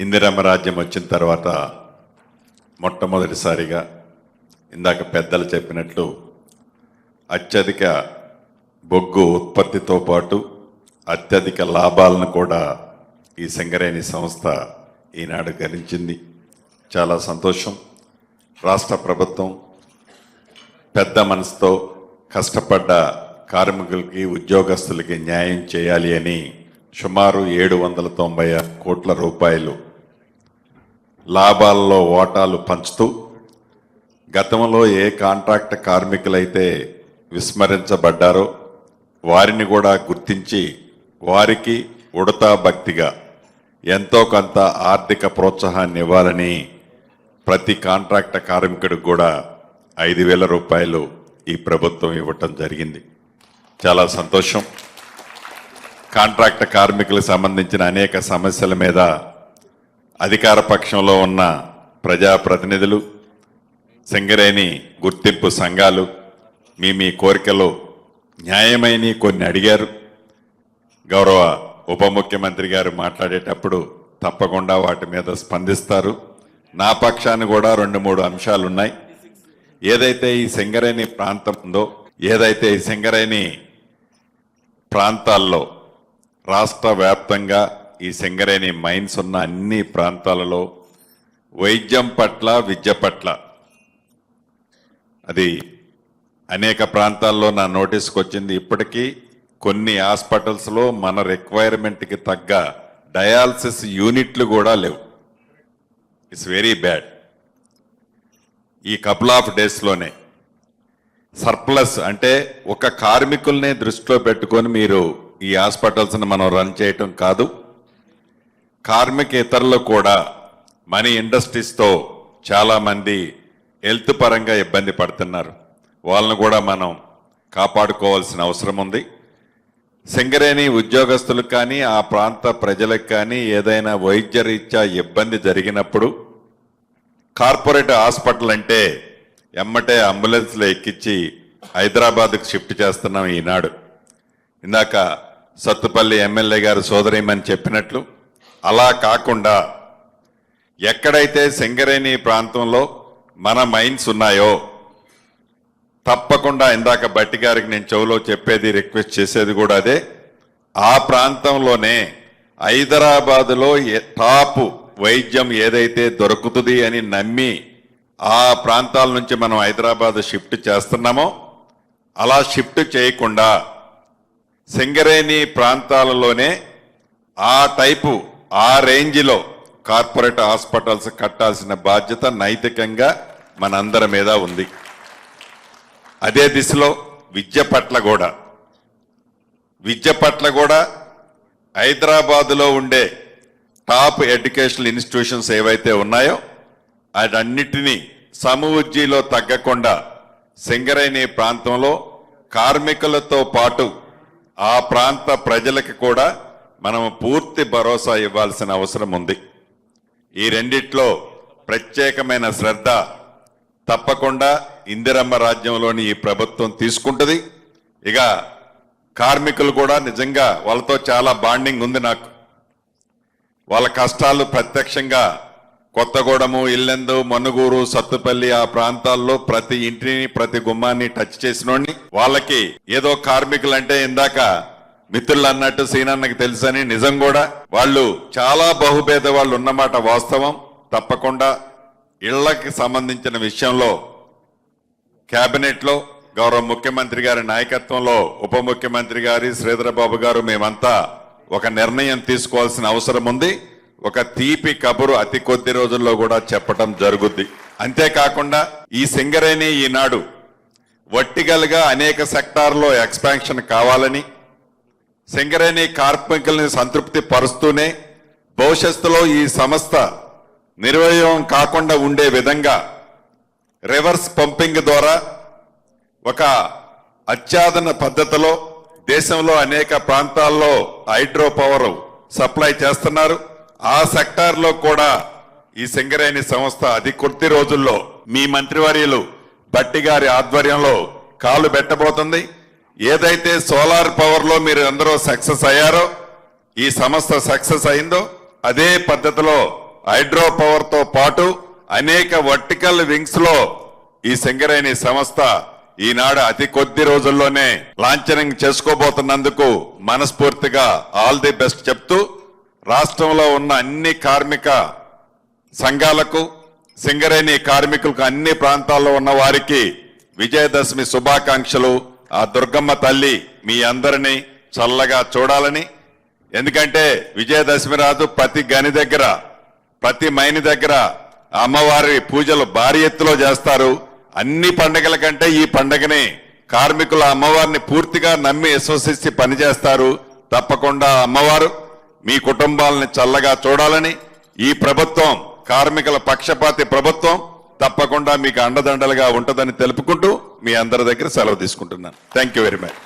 ఇందిరమ్మ రాజ్యం వచ్చిన తర్వాత మొట్టమొదటిసారిగా ఇందాక పెద్దలు చెప్పినట్లు అత్యధిక బొగ్గు ఉత్పత్తితో పాటు అత్యధిక లాభాలను కూడా ఈ సింగరేణి సంస్థ ఈనాడు గణించింది. చాలా సంతోషం. రాష్ట్ర ప్రభుత్వం పెద్ద మనసుతో కష్టపడ్డ కార్మికులకి ఉద్యోగస్తులకి న్యాయం చేయాలి అని సుమారు ఏడు వందల తొంభై ఆరు కోట్ల రూపాయలు లాభాల్లో ఓటాలు పంచుతూ గతంలో ఏ కాంట్రాక్ట్ కార్మికులైతే విస్మరించబడ్డారో వారిని కూడా గుర్తించి వారికి ఉడతా భక్తిగా ఎంతో కొంత ఆర్థిక ప్రోత్సాహాన్ని ఇవ్వాలని ప్రతి కాంట్రాక్ట్ కార్మికుడికి కూడా ఐదు వేల రూపాయలు ఈ ప్రభుత్వం ఇవ్వటం జరిగింది. చాలా సంతోషం. కాంట్రాక్ట్ కార్మికులకు సంబంధించిన అనేక సమస్యల మీద అధికార పక్షంలో ఉన్న ప్రజాప్రతినిధులు సింగరేణి గుర్తింపు సంఘాలు మీ మీ కోరికలు న్యాయమైన కొన్ని అడిగారు. గౌరవ ఉప ముఖ్యమంత్రి గారు మాట్లాడేటప్పుడు తప్పకుండా వాటి మీద స్పందిస్తారు. నా పక్షాన్ని కూడా రెండు మూడు అంశాలు ఉన్నాయి ఏదైతే ఈ సింగరేణి ప్రాంతం ఉందో ఏదైతే ఈ సింగరేణి ప్రాంతాల్లో రాష్ట్ర వ్యాప్తంగా ఈ సింగరేణి మైన్స్ ఉన్న అన్ని ప్రాంతాలలో వైద్యం పట్ల విద్య పట్ల. అది అనేక ప్రాంతాల్లో నా నోటీస్కి వచ్చింది. ఇప్పటికీ కొన్ని హాస్పిటల్స్లో మన రిక్వైర్మెంట్కి తగ్గ డయాలసిస్ యూనిట్లు కూడా లేవు. It's very bad. ఈ కపుల్ ఆఫ్ డేస్లోనే సర్ప్లస్ అంటే ఒక కార్మికుల్నే దృష్టిలో పెట్టుకొని మీరు ఈ హాస్పిటల్స్ని మనం రన్ చేయటం కాదు. కార్మిక ఇతరులు కూడా మనీ ఇండస్ట్రీస్తో చాలామంది హెల్త్ పరంగా ఇబ్బంది పడుతున్నారు. వాళ్ళను కూడా మనం కాపాడుకోవాల్సిన అవసరం ఉంది. సింగరేణి ఉద్యోగస్తులకు కానీ ఆ ప్రాంత ప్రజలకు కానీ ఏదైనా వైద్య రీత్యా ఇబ్బంది జరిగినప్పుడు కార్పొరేట్ హాస్పిటల్ అంటే ఎమ్మటే అంబులెన్స్లో ఎక్కించి హైదరాబాద్కు షిఫ్ట్ చేస్తున్నాం ఈనాడు. ఇందాక సత్తుపల్లి ఎమ్మెల్యే గారు సోదరిమని చెప్పినట్లు అలా కాకుండా ఎక్కడైతే సింగరేణి ప్రాంతంలో మన మైన్స్ ఉన్నాయో తప్పకుండా ఇందాక బట్టి గారికి నేను చెవులో చెప్పేది రిక్వెస్ట్ చేసేది కూడా అదే. ఆ ప్రాంతంలోనే హైదరాబాదులో టాప్ వైద్యం ఏదైతే దొరుకుతుంది అని నమ్మి ఆ ప్రాంతాల నుంచి మనం హైదరాబాద్ షిఫ్ట్ చేస్తున్నామో అలా షిఫ్ట్ చేయకుండా సింగరేణి ప్రాంతాలలోనే ఆ టైపు ఆ రేంజ్లో కార్పొరేట్ హాస్పిటల్స్ కట్టాల్సిన బాధ్యత నైతికంగా మనందరి మీద ఉంది. అదే దిశలో విద్య పట్ల కూడా. విద్య పట్ల కూడా హైదరాబాదులో ఉండే టాప్ ఎడ్యుకేషనల్ ఇన్స్టిట్యూషన్స్ ఏవైతే ఉన్నాయో అటన్నిటినీ సమవుజ్జీలో తగ్గకుండా సింగరేణి ప్రాంతంలో కార్మికులతో పాటు ఆ ప్రాంత ప్రజలకు కూడా మనం పూర్తి భరోసా ఇవ్వాల్సిన అవసరం ఉంది. ఈ రెండిట్లో ప్రత్యేకమైన శ్రద్ధ తప్పకుండా ఇందిరమ్మ రాజ్యంలోని ఈ ప్రభుత్వం తీసుకుంటుంది. ఇక కార్మికులు కూడా నిజంగా వాళ్ళతో చాలా బాండింగ్ ఉంది నాకు. వాళ్ళ కష్టాలు ప్రత్యక్షంగా కొత్తగూడెము ఇల్లెందు మనుగూరు సత్తుపల్లి ఆ ప్రాంతాల్లో ప్రతి ఇంటిని ప్రతి గుమ్మాన్ని టచ్ చేసినోడిని. వాళ్ళకి ఏదో కార్మికులు అంటే ఇందాక మిత్రులు అన్నట్టు సీనన్నకి తెలుసని నిజం కూడా. వాళ్ళు చాలా బహుభేద వాళ్ళు ఉన్నమాట వాస్తవం. తప్పకుండా ఇళ్ళకి సంబంధించిన విషయంలో క్యాబినెట్లో గౌరవ ముఖ్యమంత్రి గారి నాయకత్వంలో ఉప ముఖ్యమంత్రి గారి శ్రీధరబాబు గారు మేమంతా ఒక నిర్ణయం తీసుకోవాల్సిన అవసరం ఉంది. ఒక తీపి కబురు అతి కొద్ది రోజుల్లో కూడా చెప్పటం జరుగుద్ది. అంతేకాకుండా ఈ సింగరేణి ఈనాడు వర్టికల్గా అనేక సెక్టార్లో ఎక్స్పాన్షన్ కావాలని సింగరేణి కార్మికుల్ని సంతృప్తి పరుస్తూనే భవిష్యత్తులో ఈ సంస్థ నిర్వయం కాకుండా ఉండే విధంగా రివర్స్ పంపింగ్ ద్వారా ఒక అత్యాధున పద్ధతిలో దేశంలో అనేక ప్రాంతాల్లో హైడ్రో పవర్ సప్లై చేస్తున్నారు. ఆ సెక్టార్లో కూడా ఈ సింగరేణి సంస్థ అది కొద్ది రోజుల్లో మీ మంత్రివర్యులు బట్టి గారి ఆధ్వర్యంలో కాలు పెట్టబోతుంది. ఏదైతే సోలార్ పవర్లో మీరు అందరూ సక్సెస్ అయ్యారో ఈ సంస్థ సక్సెస్ అయిందో అదే పద్ధతిలో హైడ్రో పవర్తో పాటు అనేక వర్టికల్ వింగ్స్లో ఈ సింగరేణి సంస్థ ఈనాడు అతి కొద్ది రోజుల్లోనే లాంఛనింగ్ చేసుకోబోతున్నందుకు మనస్ఫూర్తిగా ఆల్ ది బెస్ట్ చెప్తూ రాష్ట్రంలో ఉన్న అన్ని కార్మిక సంఘాలకు సింగరేణి కార్మికులకు అన్ని ప్రాంతాల్లో ఉన్న వారికి విజయదశమి శుభాకాంక్షలు ఆ దుర్గమ్మ తల్లి మీ అందరినీ చల్లగా చూడాలని ఎందుకంటే విజయదశమి రాదు ప్రతి గని దగ్గర ప్రతి మైని దగ్గర అమ్మవారి పూజలు భారీ ఎత్తులో చేస్తారు. అన్ని పండుగల కంటే ఈ పండుగని కార్మికుల అమ్మవారిని పూర్తిగా నమ్మి విశ్వసిస్తే పనిచేస్తారు. తప్పకుండా అమ్మవారు మీ కుటుంబాలని చల్లగా చూడాలని ఈ ప్రభుత్వం కార్మికుల పక్షపాతి ప్రభుత్వం తప్పకుండా మీకు అండదండలుగా ఉంటుందని తెలుపుకుంటూ మీ అందరి దగ్గర సెలవు తీసుకుంటున్నాను. Thank you very much